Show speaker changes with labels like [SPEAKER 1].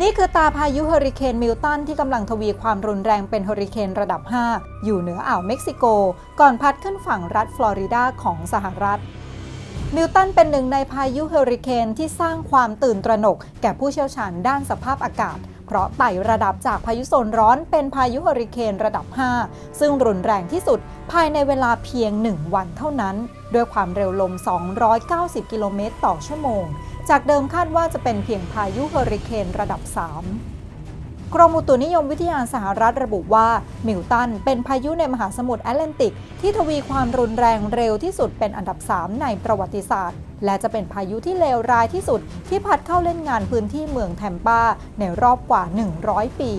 [SPEAKER 1] นี่คือตาพายุเฮอริเคนมิลตันที่กำลังทวีความรุนแรงเป็นเฮอริเคนระดับ 5 อยู่เหนืออ่าวเม็กซิโก ก่อนพัดขึ้นฝั่งรัฐฟลอริดาของสหรัฐ มิลตันเป็นหนึ่งในพายุเฮอริเคนที่สร้างความตื่นตระหนก แก่ผู้เชี่ยวชาญด้านสภาพอากาศ เพราะไต่ระดับจากพายุโซนร้อนเป็นพายุเฮอริเคนระดับ 5 ซึ่งรุนแรงที่สุดภายในเวลาเพียง 1 วันเท่านั้น ด้วยความเร็วลม 290 กิโลเมตรต่อชั่วโมงจากเดิมคาดว่าจะเป็นเพียงพายุเฮอริเคนระดับ 3 กรมอุตุนิยมวิทยาสหรัฐระบุว่า มิลตันเป็นพายุในมหาสมุทรแอตแลนติก ที่ทวีความรุนแรงเร็วที่สุดเป็นอันดับ 3 ในประวัติศาสตร์ และจะเป็นพายุที่เลวร้ายที่สุดที่พัดเข้าเล่นงานพื้นที่เมืองแทมปาในรอบกว่า 100 ปี